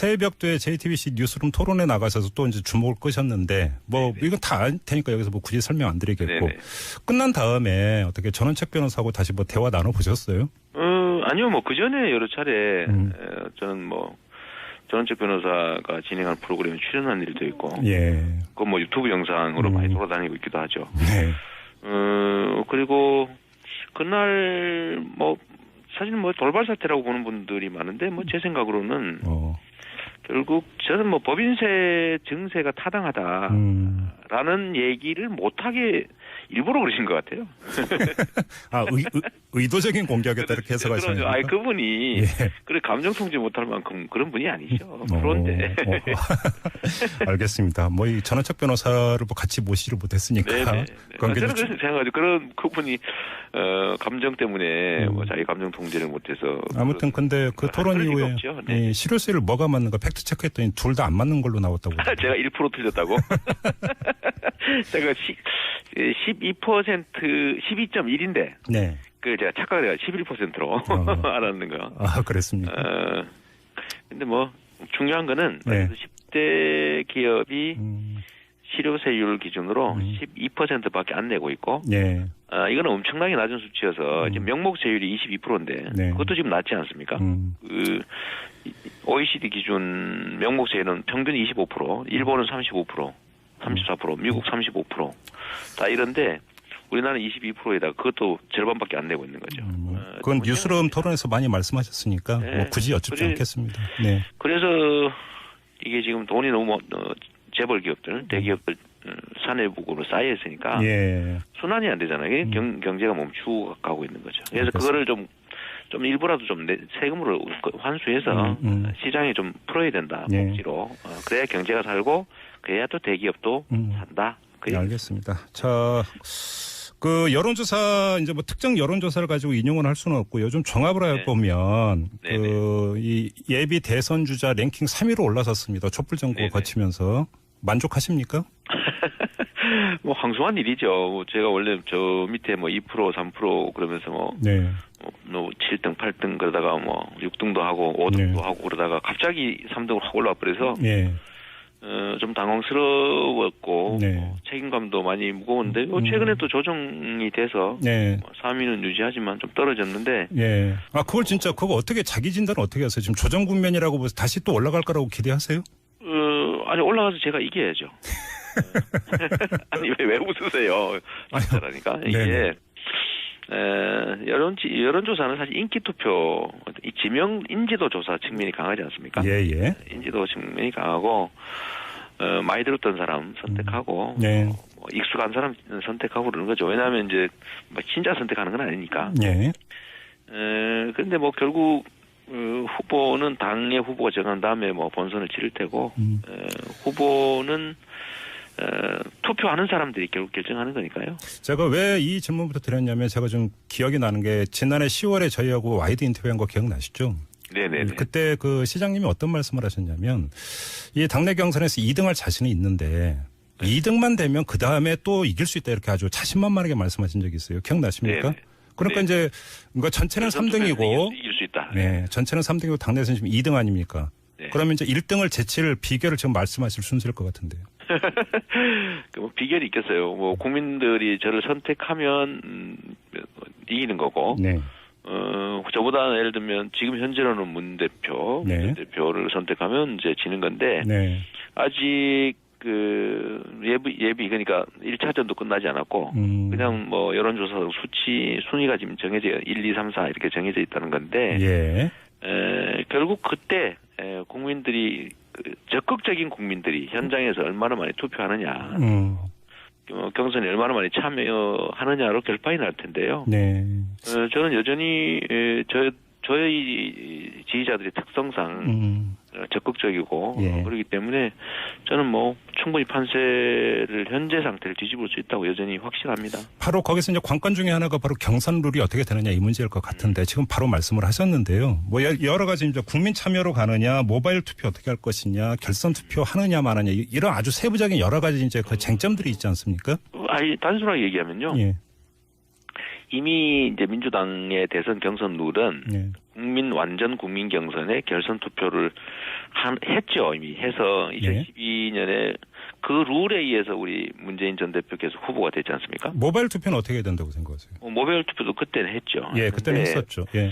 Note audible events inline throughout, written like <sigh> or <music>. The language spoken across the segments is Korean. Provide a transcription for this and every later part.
새벽도에 JTBC 뉴스룸 토론에 나가셔서 또 이제 주목을 끄셨는데 뭐 네네. 이건 다 알 테니까 여기서 뭐 굳이 설명 안 드리겠고 네네. 끝난 다음에 어떻게 전원책 변호사하고 다시 뭐 대화 나눠 보셨어요? 어, 아니요, 뭐, 그 전에 여러 차례, 음. 어, 저는 뭐, 전원책 변호사가 진행한 프로그램에 출연한 일도 있고, 예. 그뭐 유튜브 영상으로 음. 많이 돌아다니고 있기도 하죠. 네. 어, 그리고, 그날, 뭐, 사실 뭐 돌발 사태라고 보는 분들이 많은데, 뭐, 제 생각으로는, 어. 결국, 저는 뭐, 법인세 증세가 타당하다라는 음. 얘기를 못하게 일부러 그러신 것 같아요. <laughs> 아, 의, 의, 도적인 공격이었다 이렇게 해석하시는 그러죠. 아니, 그분이, 예. 그래, 감정 통제 못할 만큼 그런 분이 아니죠. 어, 프로인데. 어. 알겠습니다. 뭐 이 전원책 변호사를 뭐 같이 모시를 못했으니까 네네. 그건 저는 그냥 그래서 생각하죠. 그런 그분이 어, 감정 때문에 음. 뭐 자기 감정 통제를 못해서 아무튼 근데 그 토론 그럴 리가 이후에. 네. 이 실효세를 뭐가 맞는가 팩트 체크했더니 둘 다 안 맞는 걸로 나왔다고. <laughs> 제가 1% 틀렸다고. <laughs> 제가 12% 12.1인데 네. 그 제가 착각을 해가 11%로 어. <laughs> 알았는 거. 아 그랬습니까? 어, 근데 뭐 중요한 거는 네. 10대 기업이 음, 실효세율 기준으로 음. 12%밖에 안 내고 있고 예. 아, 이거는 엄청나게 낮은 수치여서 음. 명목세율이 22%인데 네. 그것도 지금 낮지 않습니까? 음, 그 OECD 기준 명목세율은 평균 25%, 일본은 35%, 34%, 미국 35%다 이런데 우리나라는 22%에다 그것도 절반밖에 안 내고 있는 거죠. 음, 뭐, 어, 그건 문제가 뉴스룸 토론에서 많이 말씀하셨으니까 네. 뭐 굳이 여쭙지 그래- 않겠습니다. 네. 그래서 이게 지금 돈이 너무 어, 재벌 기업들, 대기업들 어, 사내부으로 쌓여 있으니까 예. 순환이 안 되잖아요. 음. 경, 경제가 멈추고 가고 있는 거죠. 그래서 알겠습니다. 그거를 좀, 좀 일부라도 좀 내- 세금으로 그 환수해서 음, 음. 시장에 좀 풀어야 된다. 예. 복지로. 어, 그래야 경제가 살고 그래야 또 대기업도 음. 산다. 그 네, 알겠습니다. 자, 그 여론조사 이제 뭐 특정 여론조사를 가지고 인용을 할 수는 없고 요즘 종합을 네. 해보면 네네. 그이 예비 대선 주자 랭킹 3위로 올라섰습니다. 촛불 정부 네네. 거치면서 만족하십니까? <laughs> 뭐 황송한 일이죠. 뭐 제가 원래 저 밑에 뭐 2% 3% 그러면서 뭐, 네. 뭐, 뭐 7등 8등 그러다가 뭐 6등도 하고 5등도 네. 하고 그러다가 갑자기 3등으로 확 올라와 버려서 예. 어, 좀 당황스러웠고 네. 뭐 책임감도 많이 무거운데 뭐 음. 최근에 또 조정이 돼서 네. 뭐 3위는 유지하지만 좀 떨어졌는데 예. 아, 그걸 진짜 그거 어떻게 자기 진단을 어떻게 하세요? 지금 조정 국면이라고 보서 다시 또 올라갈 거라고 기대하세요? 어, 아니 올라가서 제가 이겨야죠. <laughs> 아니 왜, 왜 웃으세요? 진짜라니까 이게. 에, 여론 여론 조사는 사실 인기 투표, 이 지명 인지도 조사 측면이 강하지 않습니까? 예, 예. 인지도 측면이 강하고 어, 많이 들었던 사람 선택하고 네. 뭐 익숙한 사람 선택하고 그러는 거죠. 왜냐하면 이제 뭐 진짜 선택하는 건 아니니까. 예. 에, 근데 뭐 결국 어, 후보는 당의 후보가 정한 다음에 뭐 본선을 치를 테고 음. 에, 후보는 에, 투표하는 사람들이 결국 결정하는 거니까요. 제가 왜 이 질문부터 드렸냐면 제가 좀 기억이 나는 게 지난해 10월에 저희하고 와이드 인터뷰한 거 기억나시죠? 네네네. 그때 그 시장님이 어떤 말씀을 하셨냐면 이 당내 경선에서 2등할 자신이 있는데 네. 2등만 되면 그 다음에 또 이길 수 있다 이렇게 아주 자신만만하게 말씀하신 적이 있어요. 기억나십니까? 네네. 그러니까 네. 이제 그러니까 전체는 그래서 투표에서 3등이고 이길, 이길 수 있다. 네, 전체는 3등이고 당내에서는 지금 2등 아닙니까? 네. 그러면 이제 1등을 제칠 비결을 지금 말씀하실 순서일 것 같은데요. 그뭐 비결이 있겠어요. 뭐 국민들이 저를 선택하면 음, 이기는 거고. 네. 어, 저보다 예를 들면 지금 현재로는 문 대표, 네. 문 대표를 선택하면 이제 지는 건데 네. 아직 그 예비 예비 그러니까 1차전도 끝나지 않았고 음. 그냥 뭐 여론조사 수치 순위가 지금 정해져 1, 2, 3, 4 이렇게 정해져 있다는 건데 예. 에, 결국 그때 에, 국민들이 그 적극적인 국민들이 현장에서 얼마나 많이 투표하느냐 음. 어, 경선에 얼마나 많이 참여하느냐로 결판이 날 텐데요. 네. 어, 저는 여전히 에, 저 저희 지지자들의 특성상 음. 어, 적극적이고 예. 어, 그렇기 때문에 저는 뭐 충분히 판세를 현재 상태를 뒤집을 수 있다고 여전히 확신합니다. 바로 거기서 이제 관건 중에 하나가 바로 경선 룰이 어떻게 되느냐 이 문제일 것 같은데 지금 바로 말씀을 하셨는데요. 뭐 여- 여러 가지 이제 국민 참여로 가느냐, 모바일 투표 어떻게 할 것이냐, 결선 투표 하느냐 마느냐 이- 이런 아주 세부적인 여러 가지 이제 그 쟁점들이 있지 않습니까? 아니 단순하게 얘기하면요. 예. 이미 이제 민주당의 대선 경선 룰은 예. 국민 완전 국민 경선에 결선 투표를 한 했죠 이미 해서 예. 2012년에 그 룰에 의해서 우리 문재인 전 대표께서 후보가 됐지 않습니까? 모바일 투표는 어떻게 해야 된다고 생각하세요? 뭐 모바일 투표도 그때는 했죠. 예, 그때는 했었죠. 예.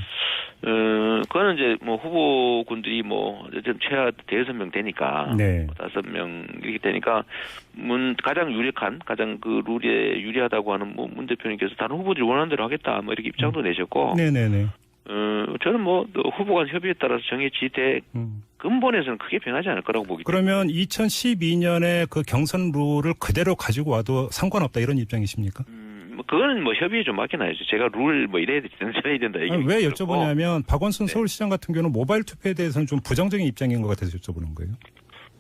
어, 그거는 이제 뭐 후보군들이 뭐 어쨌든 최하 대여섯 명 되니까 네. 뭐 다섯 명 이렇게 되니까 문 가장 유력한 가장 그 룰에 유리하다고 하는 뭐 문 대표님께서 다른 후보들이 원하는 대로 하겠다 뭐 이렇게 입장도 내셨고 음. 네네네. 어, 저는 뭐 후보 간 협의에 따라서 정해지되 음. 근본에서는 크게 변하지 않을 거라고 보기 그러면 2012년에 그 경선 룰을 그대로 가지고 와도 상관없다 이런 입장이십니까? 음, 뭐 그거는 뭐 협의에 좀 맡겨놔야죠. 제가 룰 뭐 이래야 된다 저래야 된다 아니, 왜 여쭤보냐면 박원순 네. 서울시장 같은 경우는 모바일 투표에 대해서는 좀 부정적인 입장인 것 같아서 여쭤보는 거예요.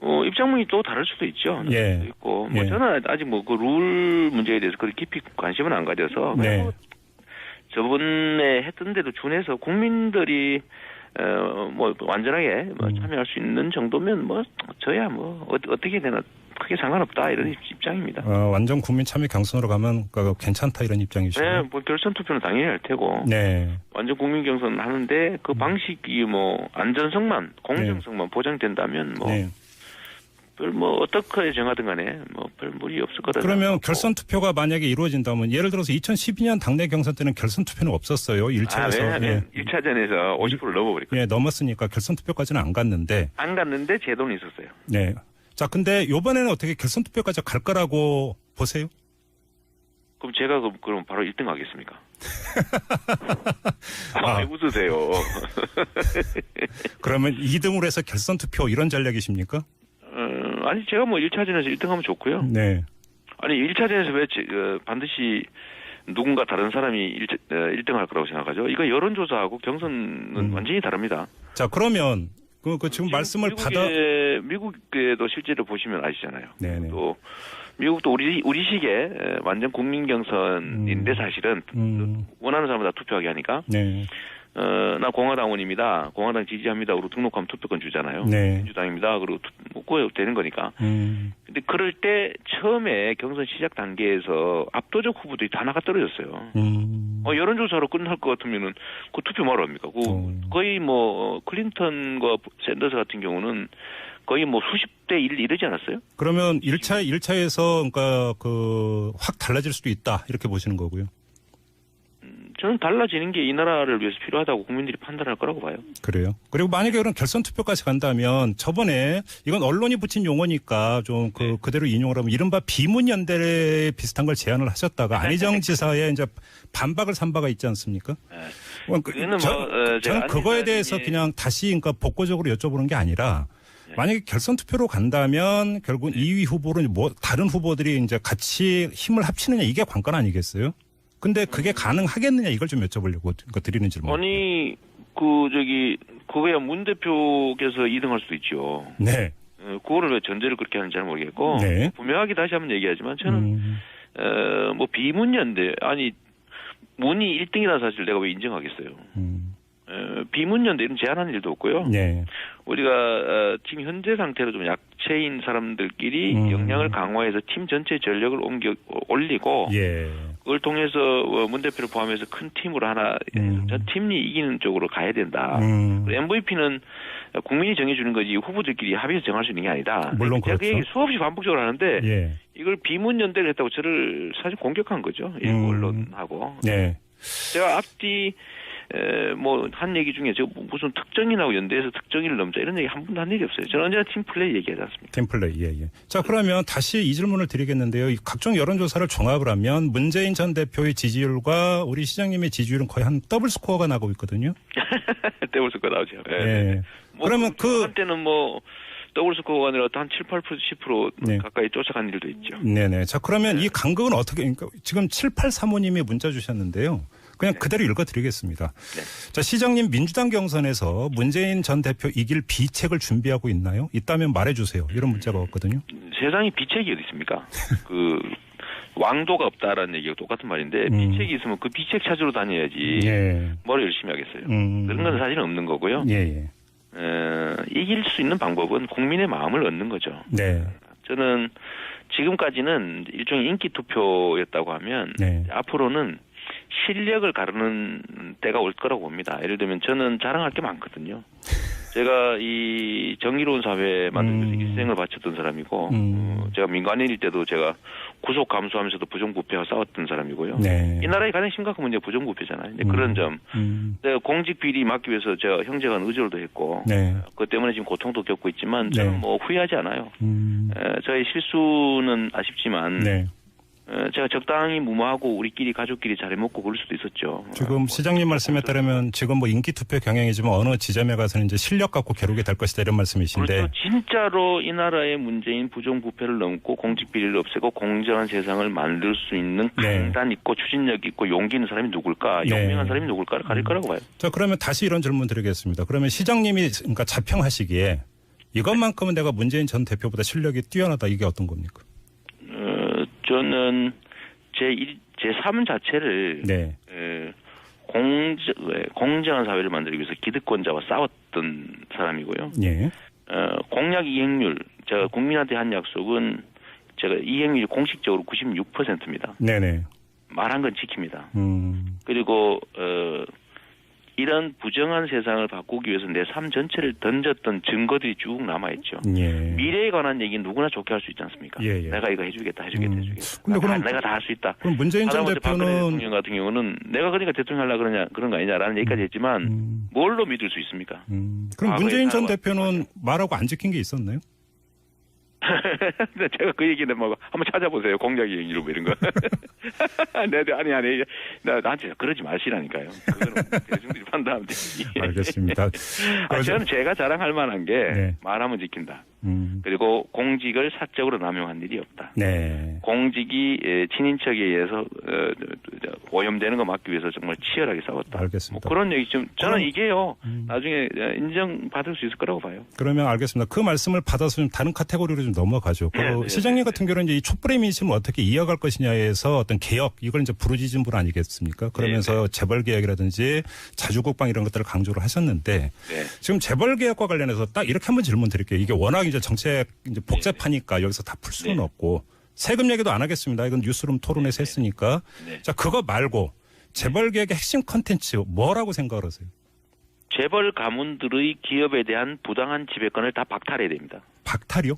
어, 입장문이 또 다를 수도 있죠. 예. 수도 있고 뭐 예. 저는 아직 뭐 그 룰 문제에 대해서 그렇게 깊이 관심은 안 가져서 네. 뭐 저번에 했던 대로 준해서 국민들이 어 뭐 완전하게 뭐 음. 참여할 수 있는 정도면 뭐 저야 뭐 어, 어떻게 되나 크게 상관없다 이런 입장입니다. 어, 완전 국민 참여 경선으로 가면 그 괜찮다 이런 네, 입장이시고요. 뭐 결선 투표는 당연히 할 테고 네. 완전 국민 경선 하는데 그 음. 방식이 뭐 안전성만 공정성만 보장된다면 뭐 네. 별뭐 어떻게 정하든 간에 뭐 별 무리 없을 거다. 그러면. 결선 투표가 만약에 이루어진다면 예를 들어서 2012년 당내 경선 때는 결선 투표는 없었어요. 아, 1차에서. 왜냐하면 1차전에서 50% 넘어버렸거든요. 예, 넘었으니까 결선 투표까지는 안 갔는데. 안 갔는데 제도는 있었어요. 네. 자, 근데 요번에는 어떻게 결선 투표까지 갈 거라고 보세요? 그럼 제가 그럼, 그럼 바로 1등 하겠습니까? <laughs> 아. 아, 왜 웃으세요? <laughs> 그러면 2등으로 해서 결선 투표 이런 전략이십니까? 어, 아니 제가 뭐 1차전에서 1등 하면 좋고요. 네. 아니 1차전에서 왜 제- 어, 반드시 누군가 다른 사람이 1, 1등 할 거라고 생각하죠? 이거 여론조사하고 경선은 음. 완전히 다릅니다. 자, 그러면 그, 그 지금 말씀을 받아 미국에, 미국에도 실제로 보시면 아시잖아요. 네네. 또 미국도 우리 우리식의 에, 완전 국민 경선인데 음. 사실은 음, 원하는 사람 다 투표하게 하니까 네. 어, 나 공화당원입니다. 공화당 지지합니다. 그리고 등록하면 투표권 주잖아요. 네. 민주당입니다. 그리고 투, 뭐 되는 거니까. 음. 근데 그럴 때 처음에 경선 시작 단계에서 압도적 후보들이 다 나가 떨어졌어요. 음. 어, 여론조사로 끝날 것 같으면은 그 투표 뭐로 합니까? 그 음. 거의 뭐 어, 클린턴과 샌더스 같은 경우는 거의 뭐 수십 대 일 이르지 않았어요? 그러면 1차 1차에서 그러니까 그 확 달라질 수도 있다. 이렇게 보시는 거고요. 음, 저는 달라지는 게 이 나라를 위해서 필요하다고 국민들이 판단할 거라고 봐요. 그래요. 그리고 만약에 그런 결선 투표까지 간다면 저번에 이건 언론이 붙인 용어니까 좀그 네. 그대로 인용을 하면 이른바 비문 연대 비슷한 걸 제안을 하셨다가 <laughs> 안희정 지사의 이제 반박을 산 바가 있지 않습니까? 네. 어, 그, 그거는 저, 뭐, 어, 저는 그거에 대해서 의원이- 그냥 다시 그러니까 복고적으로 여쭤보는 게 아니라 네. 만약에 결선 투표로 간다면 결국 은 2위 후보로 뭐 다른 후보들이 이제 같이 힘을 합치느냐 이게 관건 아니겠어요? 근데 그게 가능하겠느냐 이걸 좀 여쭤보려고 그 드리는 질문. 아니 그 저기 그거야 문 대표께서 2등할 수도 있죠. 네. 어, 그거를 왜 전제를 그렇게 하는지 잘 모르겠고 네. 분명하게 다시 한번 얘기하지만 저는 음, 어, 뭐 비문연대 아니 문이 1등이라는 사실 내가 왜 인정하겠어요. 음, 어, 비문연대 이런 제한하는 일도 없고요. 네. 우리가 어, 지금 현재 상태로 좀 약체인 사람들끼리 음. 역량을 강화해서 팀 전체 전력을 옮겨 올리고 예. 그걸 통해서 어, 문 대표를 포함해서 큰 팀으로 하나 음. 전 팀이 이기는 쪽으로 가야 된다. 음, MVP는 국민이 정해주는 거지 후보들끼리 합의해서 정할 수 있는 게 아니다. 물론 제가 그 그렇죠. 얘기 수없이 반복적으로 하는데 예. 이걸 비문연대를 했다고 저를 사실 공격한 거죠. 일부 음. 언론하고. 네. 제가 앞뒤 뭐 한 얘기 중에 저 무슨 특정인하고 연대해서 특정인을 넘자 이런 얘기 한 번도 한 일이 없어요. 저는 언제나 팀플레이 얘기하지 않습니까? 템플레이. 예, 예. 자, 그러면 다시 이 질문을 드리겠는데요. 이 각종 여론조사를 종합을 하면 문재인 전 대표의 지지율과 우리 시장님의 지지율은 거의 한 더블 스코어가 나고 있거든요. <laughs> 더블 스코어 나오죠. 예. 예. 뭐 그러면 그- 한때는 뭐 더블 스코어가 아니라 한 7, 8%, 10% 네. 가까이 쫓아간 일도 있죠. 네네. 자, 그러면 이 간극은 어떻게, 그러니까 지금 7835님이 문자 주셨는데요. 그냥 그대로 읽어드리겠습니다. 네. 자, 시장님 민주당 경선에서 문재인 전 대표 이길 비책을 준비하고 있나요? 있다면 말해주세요. 이런 문자가 왔거든요. 세상에 비책이 어디 있습니까? <laughs> 그 왕도가 없다라는 얘기가 똑같은 말인데 음. 비책이 있으면 그 비책 찾으러 다녀야지 예. 뭘 열심히 하겠어요. 음. 그런 건 사실은 없는 거고요. 예, 예. 어, 이길 수 있는 방법은 국민의 마음을 얻는 거죠. 네. 저는 지금까지는 일종의 인기 투표였다고 하면 네. 앞으로는 실력을 가르는 때가 올 거라고 봅니다. 예를 들면 저는 자랑할 게 많거든요. 제가 이 정의로운 사회 만들기 위해서 음. 일생을 바쳤던 사람이고 음. 어, 제가 민간인일 때도 제가 구속 감수하면서도 부정부패와 싸웠던 사람이고요. 네. 이 나라의 가장 심각한 문제가 부정부패잖아요. 음. 그런 점 음. 내가 공직 비리 막기 위해서 제가 형제가 의절도 했고 네. 그것 때문에 지금 고통도 겪고 있지만 저는 네. 뭐 후회하지 않아요. 음. 에, 저의 실수는 아쉽지만 네. 에, 제가 적당히 무마하고 우리끼리 가족끼리 잘 해먹고 그럴 수도 있었죠. 지금 뭐, 시장님 말씀에 따르면 지금 뭐 인기 투표 경향이지만 어느 지점에 가서는 이제 실력 갖고 겨루게 될 것이다 이런 말씀이신데 그렇죠. 진짜로 이 나라의 문제인 부정부패를 넘고 공직 비리를 없애고 공정한 세상을 만들 수 있는 네. 강단 있고 추진력 있고 용기 있는 사람이 누굴까? 네. 용맹한 사람이 누굴까를 가릴 거라고 봐요. 자 그러면 다시 이런 질문 드리겠습니다. 그러면 시장님이 그러니까 자평하시기에 이것만큼은 내가 문재인 전 대표보다 실력이 뛰어나다 이게 어떤 겁니까? 어, 저는 제 일, 제삶 자체를 네. 에, 공정, 에, 공정한 사회를 만들기 위해서 기득권자와 싸웠던 사람이고요. 예. 어, 공약 이행률, 제가 국민한테 한 약속은 제가 이행률이 공식적으로 96%입니다. 네네. 말한 건 지킵니다. 음. 그리고 어, 이런 부정한 세상을 바꾸기 위해서 내 삶 전체를 던졌던 증거들이 쭉 남아 있죠. 예. 미래에 관한 얘기는 누구나 좋게 할 수 있지 않습니까? 예, 예. 내가 이거 해주겠다, 해주겠다, 음. 해주겠다. 근데 그럼- 내가 다 할 수 있다. 그럼 문재인 전 대표는 대통령 같은 경우는 내가 그러니까 대통령 하려 그러냐 그런 거 아니냐라는 얘기까지 했지만 음. 뭘로 믿을 수 있습니까? 음. 그럼 문재인 전 대표는 말하고 안 지킨 게 있었나요? <laughs> 근데 제가 그 얘기는 뭐 한번 찾아보세요. 공약 이행률 뭐 이런 거. <laughs> 네, 네, 아니 아니 나 나한테 그러지 마시라니까요. 그거는 대중들이 판단하면 되지. 알겠습니다. <laughs> 아, 저는 제가 자랑할 만한 게 네. 말하면 지킨다. 음. 그리고 공직을 사적으로 남용한 일이 없다. 네. 공직이 에, 친인척에 의해서 어, 오염되는 거 막기 위해서 정말 치열하게 싸웠다. 알겠습니다. 뭐 그런 얘기 좀 저는 이게요 음. 나중에 어, 인정받을 수 있을 거라고 봐요. 그러면 알겠습니다. 그 말씀을 받아서 좀 다른 카테고리로 좀 넘어가죠. 그 네, 네, 시장님 네, 같은 경우는 이제 이 촛불의 민심을 어떻게 이어갈 것이냐에서 어떤 개혁 이걸 이제 부르짖은 분 아니겠습니까? 그러면서 네, 재벌 개혁이라든지 자주 국방 이런 것들을 강조를 하셨는데 네. 지금 재벌 개혁과 관련해서 딱 이렇게 한번 질문 드릴게요. 이게 워낙 이제 정책 이제 복잡하니까 여기서 다 풀 수는 네. 없고 세금 얘기도 안 하겠습니다. 이건 뉴스룸 토론에서 했으니까 네. 자 그거 말고 재벌 개혁의 핵심 컨텐츠 뭐라고 생각을 하세요? 재벌 가문들의 기업에 대한 부당한 지배권을 다 박탈해야 됩니다. 박탈이요?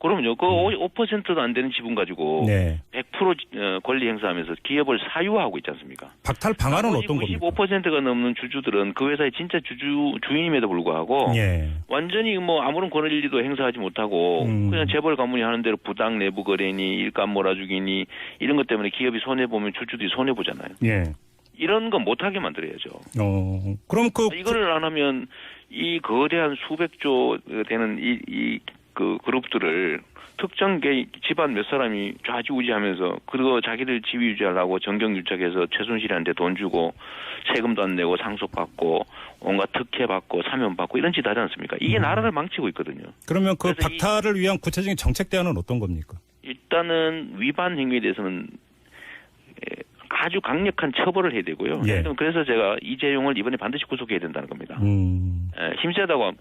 그럼요. 그 5%도 안 되는 지분 가지고 음. 네. 100% 어, 권리 행사하면서 기업을 사유화하고 있지 않습니까? 박탈 방안은 어떤 겁니까? 95%가 넘는 주주들은 그 회사의 진짜 주주 주인임에도 불구하고 예. 완전히 뭐 아무런 권리도 행사하지 못하고 음. 그냥 재벌 가문이 하는 대로 부당 내부 거래니 일감 몰아주기니 이런 것 때문에 기업이 손해 보면 주주들이 손해 보잖아요. 예. 이런 거 못하게 만들어야죠. 어, 그럼 그, 이거를 안 하면 이 거대한 수백조 되는 이, 이, 그 그룹들을 특정 개 집안 몇 사람이 좌지우지하면서 그리고 자기들 지위 유지하려고 정경 유착해서 최순실한테 돈 주고 세금도 안 내고 상속받고 온갖 특혜 받고 사면 받고 이런 짓 하지 않습니까? 이게 음. 나라를 망치고 있거든요. 그러면 그 그래서 이- 박탈을 위한 구체적인 정책 대안은 어떤 겁니까? 일단은 위반 행위에 대해서는 에, 아주 강력한 처벌을 해야 되고요. 예. 그래서 제가 이재용을 이번에 반드시 구속해야 된다는 겁니다. 음, 에, 힘세다고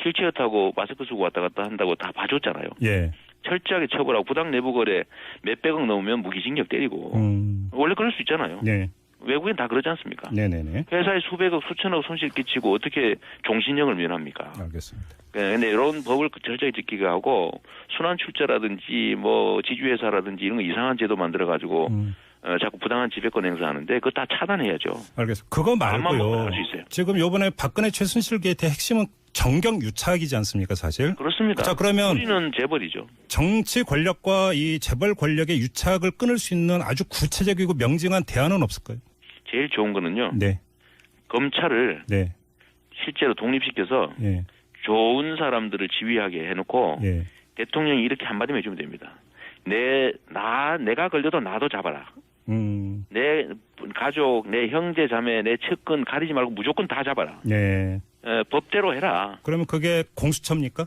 휠체어 타고 마스크 쓰고 왔다 갔다 한다고 다 봐줬잖아요. 예. 철저하게 처벌하고 부당 내부 거래 몇백억 넘으면 무기징역 때리고 음, 원래 그럴 수 있잖아요. 네. 외국엔 다 그러지 않습니까? 네네네. 회사에 수백억 수천억 손실 끼치고 어떻게 종신형을 면합니까? 알겠습니다. 근데 이런 법을 철저히 지키게 하고 순환 출자라든지 뭐 지주회사라든지 이런 거 이상한 제도 만들어 가지고 음, 어, 자꾸 부당한 지배권 행사하는데 그거 다 차단해야죠. 알겠습니다. 그거 말고요. 할수 있어요. 지금 요번에 박근혜 최순실 게이트의 핵심은 정경 유착이지 않습니까, 사실? 그렇습니다. 자, 그러면 우리는 재벌이죠. 정치 권력과 이 재벌 권력의 유착을 끊을 수 있는 아주 구체적이고 명징한 대안은 없을까요? 제일 좋은 거는요. 네, 검찰을 네, 실제로 독립시켜서 예, 좋은 사람들을 지휘하게 해놓고 예. 대통령이 이렇게 한마디만 해주면 됩니다. 내, 나, 내가 걸려도 나도 잡아라. 음, 내 가족, 내 형제, 자매, 내 측근 가리지 말고 무조건 다 잡아라. 네. 에, 법대로 해라. 그러면 그게 공수처입니까?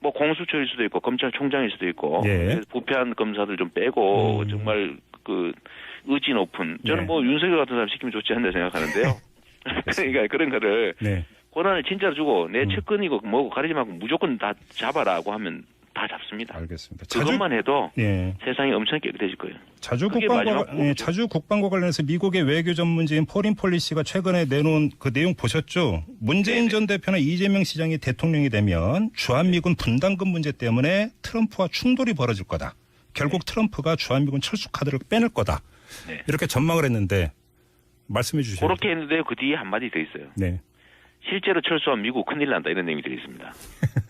뭐 공수처일 수도 있고 검찰총장일 수도 있고 예. 부패한 검사들 좀 빼고 음. 정말 그 의지 높은 저는 예. 뭐 윤석열 같은 사람 시키면 좋지 않나 생각하는데요. <laughs> <laughs> 그러니까 그런 거를 네. 권한을 진짜로 주고 내 음. 측근이고 뭐고 가리지 말고 무조건 다 잡아라고 하면 다 잡습니다. 알겠습니다. 자주 그것만 해도 예. 세상이 엄청 깨끗해질 거예요. 자주 국방과 예. 자주 국방과 관련해서 미국의 외교 전문지인 포린 폴리시가 최근에 내놓은 그 내용 보셨죠? 문재인 네네. 전 대표나 이재명 시장이 대통령이 되면 주한미군 분담금 문제 때문에 트럼프와 충돌이 벌어질 거다. 결국 트럼프가 주한미군 철수 카드를 빼낼 거다. 네. 이렇게 전망을 했는데 말씀해 주시죠. 그렇게 했는데 그 뒤에 한마디 더 있어요. 네. 실제로 철수하면 미국 큰일 난다 이런 내용이 들어 있습니다. <laughs>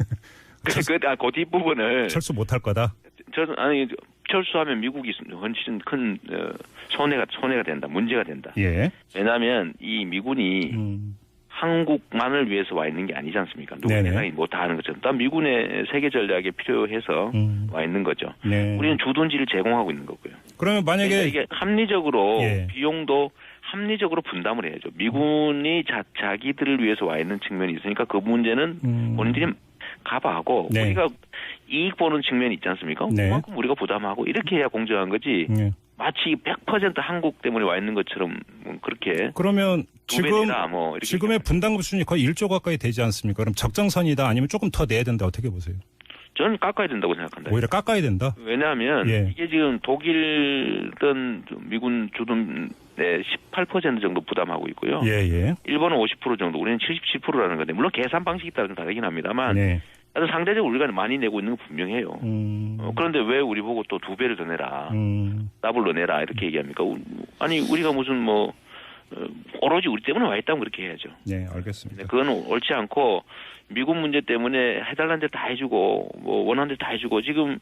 그, 그, 아, 그 뒷부분을 철수 못할 거다. 저는 아니 철수하면 미국이 훨씬 큰 어, 손해가 손해가 된다, 문제가 된다. 예. 왜냐하면 이 미군이 음. 한국만을 위해서 와 있는 게 아니지 않습니까? 누구 네네. 세상이 뭐다 하는 것처럼. 또 미군의 세계 전략에 필요해서 음. 와 있는 거죠. 네. 우리는 주둔지를 제공하고 있는 거고요. 그러면 만약에 그러니까 이게 합리적으로 예. 비용도 합리적으로 분담을 해야죠. 미군이 자, 자기들을 위해서 와 있는 측면이 있으니까 그 문제는 음. 본인들이 가봐하고 네. 우리가 이익 보는 측면이 있지 않습니까? 네. 그만큼 우리가 부담하고 이렇게 해야 공정한 거지. 예. 마치 100% 한국 때문에 와 있는 것처럼 뭐 그렇게 그러면 두 지금 뭐 지금의 분담금 수준이 거의 1조 가까이 되지 않습니까? 그럼 적정선이다 아니면 조금 더 내야 된다 어떻게 보세요? 저는 깎아야 된다고 생각한다. 오히려 깎아야 된다. 왜냐하면 예. 이게 지금 독일은 미군 주둔의 18% 정도 부담하고 있고요. 예, 예. 일본은 50% 정도, 우리는 77%라는 건데 물론 계산 방식이 따라 좀 다르긴 합니다만 네. 하여튼 상대적으로 우리가 많이 내고 있는 건 분명해요. 음. 어, 그런데 왜 우리 보고 또 두 배를 더 내라, 음. 더블로 내라 이렇게 얘기합니까? 우- 아니 우리가 무슨 뭐 어, 오로지 우리 때문에 와 있다면 그렇게 해야죠. 네, 네, 알겠습니다. 그건 옳지 않고 미국 문제 때문에 해달라는 데 다 해주고 뭐 원하는 데 다 해주고 지금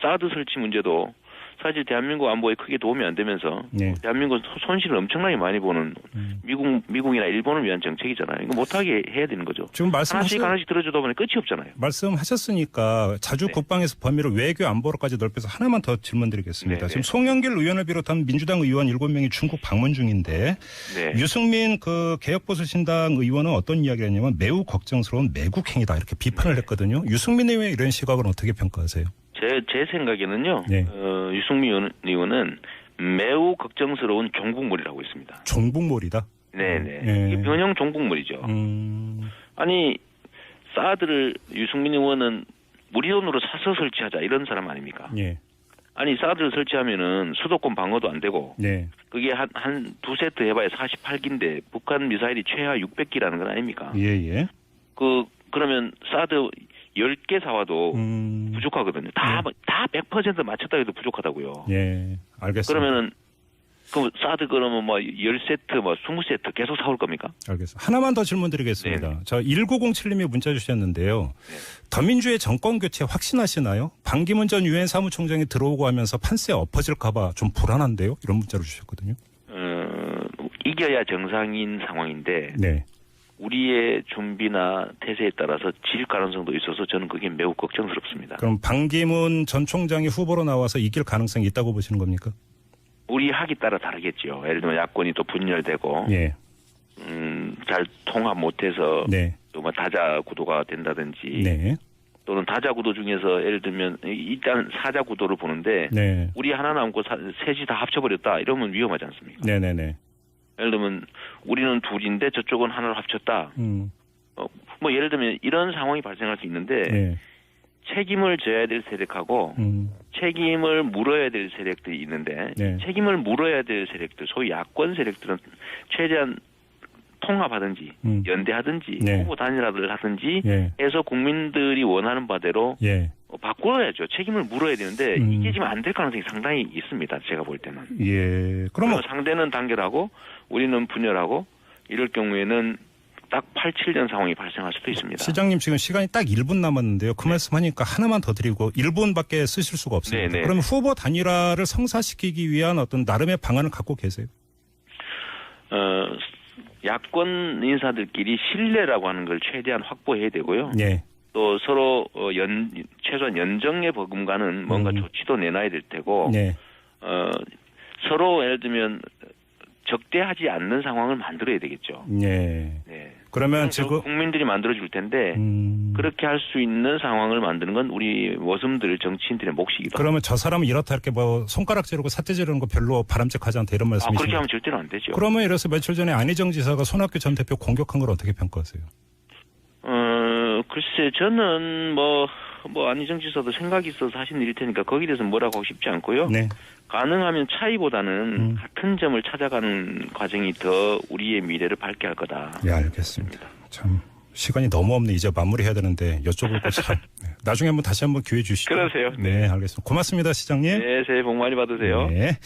사드 설치 문제도 사실 대한민국 안보에 크게 도움이 안 되면서 네. 대한민국 손실을 엄청나게 많이 보는 음. 미국 미국이나 일본을 위한 정책이잖아요. 이거 못하게 해야 되는 거죠. 지금 하나씩 말씀하신 하나씩 들어주다 보니 끝이 없잖아요. 말씀하셨으니까 자주 네. 국방에서 범위를 외교 안보로까지 넓혀서 하나만 더 질문드리겠습니다. 네, 지금 네. 송영길 의원을 비롯한 민주당 의원 7명이 중국 방문 중인데 네. 유승민 그 개혁보수신당 의원은 어떤 이야기를 했냐면 매우 걱정스러운 매국 행위다 이렇게 비판을 했거든요. 유승민 의원의 이런 시각은 어떻게 평가하세요? 제, 제 생각에는요, 네. 어, 유승민 의원- 의원은 매우 걱정스러운 종북물이라고 있습니다. 종북몰이다. 네네. 네. 이게 변형 종북물이죠. 음, 아니, 사드를 유승민 의원은 우리 돈으로 사서 설치하자 이런 사람 아닙니까? 예, 아니, 사드를 설치하면은 수도권 방어도 안 되고, 네, 그게 한, 한 두 세트 해봐야 48기인데, 북한 미사일이 최하 600기라는 건 아닙니까? 예, 예. 그, 그러면 사드 10개 사와도 음, 부족하거든요. 다, 다100% 맞췄다 해도 부족하다고요. 예, 알겠습니다. 그러면은 그 사드 그러면 뭐 10세트 뭐 20세트 계속 사올 겁니까? 알겠습니다. 하나만 더 질문 드리겠습니다. 네네. 저 1907님이 문자 주셨는데요. 더민주의 정권 교체 확신하시나요? 반기문 전 유엔 사무총장이 들어오고 하면서 판세 엎어질까봐 좀 불안한데요. 이런 문자를 주셨거든요. 어, 이겨야 정상인 상황인데 네, 우리의 준비나 태세에 따라서 질 가능성도 있어서 저는 그게 매우 걱정스럽습니다. 그럼 반기문 전 총장이 후보로 나와서 이길 가능성이 있다고 보시는 겁니까? 우리 학이 따라 다르겠죠. 예를 들면 야권이 또 분열되고 예, 음, 잘 통합 못해서 네, 또뭐 다자 구도가 된다든지 네, 또는 다자 구도 중에서 예를 들면 일단 사자 구도를 보는데 네, 우리 하나 남고 사- 셋이 다 합쳐버렸다 이러면 위험하지 않습니까? 네, 네, 네. 예를 들면 우리는 둘인데 저쪽은 하나를 합쳤다. 음, 어, 뭐 예를 들면 이런 상황이 발생할 수 있는데 네, 책임을 져야 될 세력하고 음, 책임을 물어야 될 세력들이 있는데 네. 책임을 물어야 될 세력들 소위 야권 세력들은 최대한 통합하든지 음. 연대하든지 네. 후보 단일화를 하든지 예, 해서 국민들이 원하는 바대로 예, 어, 바꿔야죠. 책임을 물어야 되는데 음. 이게 지금 안 될 가능성이 상당히 있습니다. 제가 볼 때는. 예. 그러면 상대는 단결하고 우리는 분열하고 이럴 경우에는 딱 87년 상황이 발생할 수도 있습니다. 시장님 지금 시간이 딱 1분 남았는데요. 그 말씀 하니까 하나만 더 드리고 1분밖에 쓰실 수가 없습니다. 네, 네. 그러면 후보 단일화를 성사시키기 위한 어떤 나름의 방안을 갖고 계세요? 어, 야권 인사들끼리 신뢰라고 하는 걸 최대한 확보해야 되고요. 예. 또 서로 어, 연 최소한 연정의 버금가는 뭔가 음. 조치도 내놔야 될 테고 네. 어, 서로 예를 들면 적대하지 않는 상황을 만들어야 되겠죠. 예. 네. 그러면 지금 국민들이 만들어 줄 텐데 음, 그렇게 할 수 있는 상황을 만드는 건 우리 모섬들 정치인들의 몫이기도. 그러면 저 사람은 이렇다 이렇게 뭐 손가락 찌르고 사태 지르는 거 별로 바람직하지 않다 이런 아, 그렇게 말씀이시죠? 하면 절대로 안 되죠. 그러면 이래서 며칠 전에 안희정 지사가 손학규 전 대표 공격한 걸 어떻게 평가하세요? 어, 글쎄 저는 뭐, 뭐 안희정 지사도 생각이 있어서 하신 일일 테니까 거기에 대해서 뭐라고 하고 싶지 않고요. 네. 가능하면 차이보다는 음. 같은 같은 점을 찾아가는 과정이 더 우리의 미래를 밝게 할 거다. 예, 알겠습니다. 참 시간이 너무 없네. 이제 마무리해야 되는데 여쭤볼 거 참. <laughs> 네. 나중에 한번 다시 한번 기회 주시죠. 그러세요. 네, 알겠습니다. 고맙습니다, 시장님. 네, 새해 복 많이 받으세요. 네.